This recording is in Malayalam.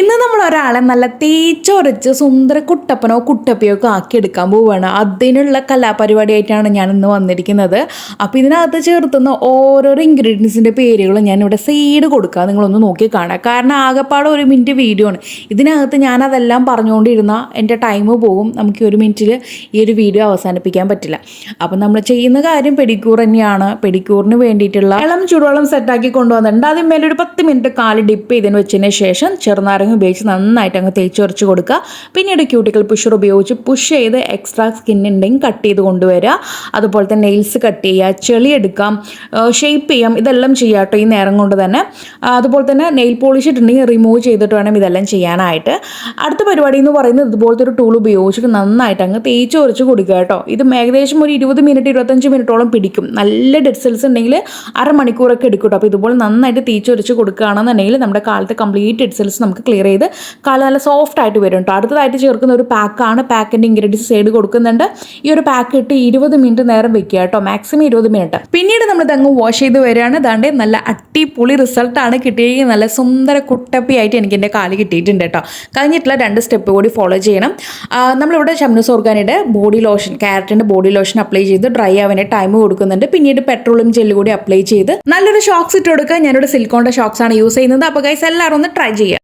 ഇന്ന് നമ്മൾ ഒരാളെ നല്ല തേച്ചൊരച്ച് സുന്ദര കുട്ടപ്പനോ കുട്ടപ്പയോ ഒക്കെ ആക്കിയെടുക്കാൻ പോവുകയാണ് അതിനുള്ള കലാപരിപാടിയായിട്ടാണ് ഞാൻ ഇന്ന് വന്നിരിക്കുന്നത്. അപ്പോൾ ഇതിനകത്ത് ചേർത്തുന്ന ഓരോരോ ഇൻഗ്രീഡിയൻസിന്റെ പേരുകളും ഞാനിവിടെ സൈഡ് കൊടുക്കുക നിങ്ങളൊന്ന് നോക്കി കാണുക കാരണം ആകെപ്പാടെ ഒരു മിനിറ്റ് വീഡിയോ ആണ്. ഇതിനകത്ത് ഞാൻ അതെല്ലാം പറഞ്ഞുകൊണ്ടിരുന്ന എന്റെ ടൈം പോകും. നമുക്ക് ഒരു മിനിറ്റിൽ ഈ ഒരു വീഡിയോ അവസാനിപ്പിക്കാൻ പറ്റില്ല. അപ്പം നമ്മൾ ചെയ്യുന്ന കാര്യം പെഡിക്യൂർ തന്നെയാണ്. പെഡിക്യൂറിന് വേണ്ടിയിട്ടുള്ള ഇളം ചൂടുവെള്ളം സെറ്റാക്കി കൊണ്ടുവന്നിട്ടുണ്ട്. അതിന് മേലെ ഒരു പത്ത് മിനിറ്റ് കാൽ ഡിപ്പ് ചെയ്തതിന് വെച്ചതിന് ശേഷം ചെറുനാരങ്ങ ഉപയോഗിച്ച് നന്നായിട്ട് അങ്ങ് തേച്ച് ഉരച്ച് കൊടുക്കുക. പിന്നീട് ക്യൂട്ടിക്കൽ പുഷർ ഉപയോഗിച്ച് പുഷ് ചെയ്ത് എക്സ്ട്രാ സ്കിൻ ഉണ്ടെങ്കിൽ കട്ട് ചെയ്ത് കൊണ്ടുവരിക. അതുപോലെ തന്നെ നെയിൽസ് കട്ട് ചെയ്യുക ചെളി എടുക്കാം ഷേപ്പ് ചെയ്യാം ഇതെല്ലാം ചെയ്യാം കേട്ടോ ഈ നേരം കൊണ്ട് തന്നെ. അതുപോലെ തന്നെ നെയിൽ പോളിഷ് ഇട്ടുണ്ടെങ്കിൽ റിമൂവ് ചെയ്തിട്ട് വേണം ഇതെല്ലാം ചെയ്യാനായിട്ട്. അടുത്ത പരിപാടി എന്ന് പറയുന്നത് ഇതുപോലത്തെ ഒരു ടൂൾ ഉപയോഗിച്ചിട്ട് നന്നായിട്ട് അങ്ങ് തേച്ച് ഉരച്ച് കൊടുക്കുക കേട്ടോ. ഇത് ഏകദേശം ഒരു ഇരുപത് മിനിറ്റ് ഇരുപത്തഞ്ച് മിനിറ്റോളം പിടിക്കും. നല്ല ഡെഡ് സെൽസ് ഉണ്ടെങ്കിൽ അരമണിക്കൂറൊക്കെ എടുക്കും കേട്ടോ. അപ്പോൾ ഇതുപോലെ നന്നായിട്ട് തേച്ചൊരച്ച് കൊടുക്കുകയാണെന്നുണ്ടെങ്കിൽ നമ്മുടെ കാലത്ത് കംപ്ലീറ്റ് ഡെഡ് സെൽസ് നമുക്ക് ക്ലിയർ ചെയ്ത് കളർ നല്ല സോഫ്റ്റ് ആയിട്ട് വരും കേട്ടോ അടുത്തതായിട്ട് ചേർക്കുന്ന ഒരു പാക്കാണ് പാക്കിന്റെ ഇൻഗ്രീഡിയൻസ് സൈഡ് കൊടുക്കുന്നുണ്ട്. ഈ ഒരു പാക്ക് ഇട്ട് ഇരുപത് മിനിറ്റ് നേരം വെക്കുക കേട്ടോ മാക്സിമം ഇരുപത് മിനിറ്റ് പിന്നീട് നമ്മൾ ഇതങ്ങ് വാഷ് ചെയ്ത് വരികയാണ്. ദാണ്ട് നല്ല അടിപൊളി റിസൾട്ടാണ് കിട്ടിയത് നല്ല സുന്ദര കുട്ടപ്പിയായിട്ട് എനിക്ക് എന്റെ കാൽ കിട്ടിയിട്ടുണ്ട് കേട്ടോ കഴിഞ്ഞിട്ടുള്ള രണ്ട് സ്റ്റെപ്പ് കൂടി ഫോളോ ചെയ്യണം. നമ്മളിവിടെ ഷംനസ് ഓർഗാനിയുടെ ബോഡി ലോഷൻ ക്യാരറ്റിന്റെ ബോഡി ലോഷൻ അപ്ലൈ ചെയ്ത് ഡ്രൈ ആവാനായിട്ട് ടൈം കൊടുക്കുന്നുണ്ട്. പിന്നീട് പെട്രോളും ജെല്ല് കൂടി അപ്ലൈ ചെയ്ത് നല്ലൊരു ഷോക്സ് ഇട്ട് കൊടുക്കുക. ഞാനിവിടെ സിലിക്കോണിന്റെ ഷോക്സ് ആണ് യൂസ് ചെയ്യുന്നത്. അപ്പോൾ ഗൈസ് എല്ലാവരും ഒന്ന് ട്രൈ ചെയ്യുക.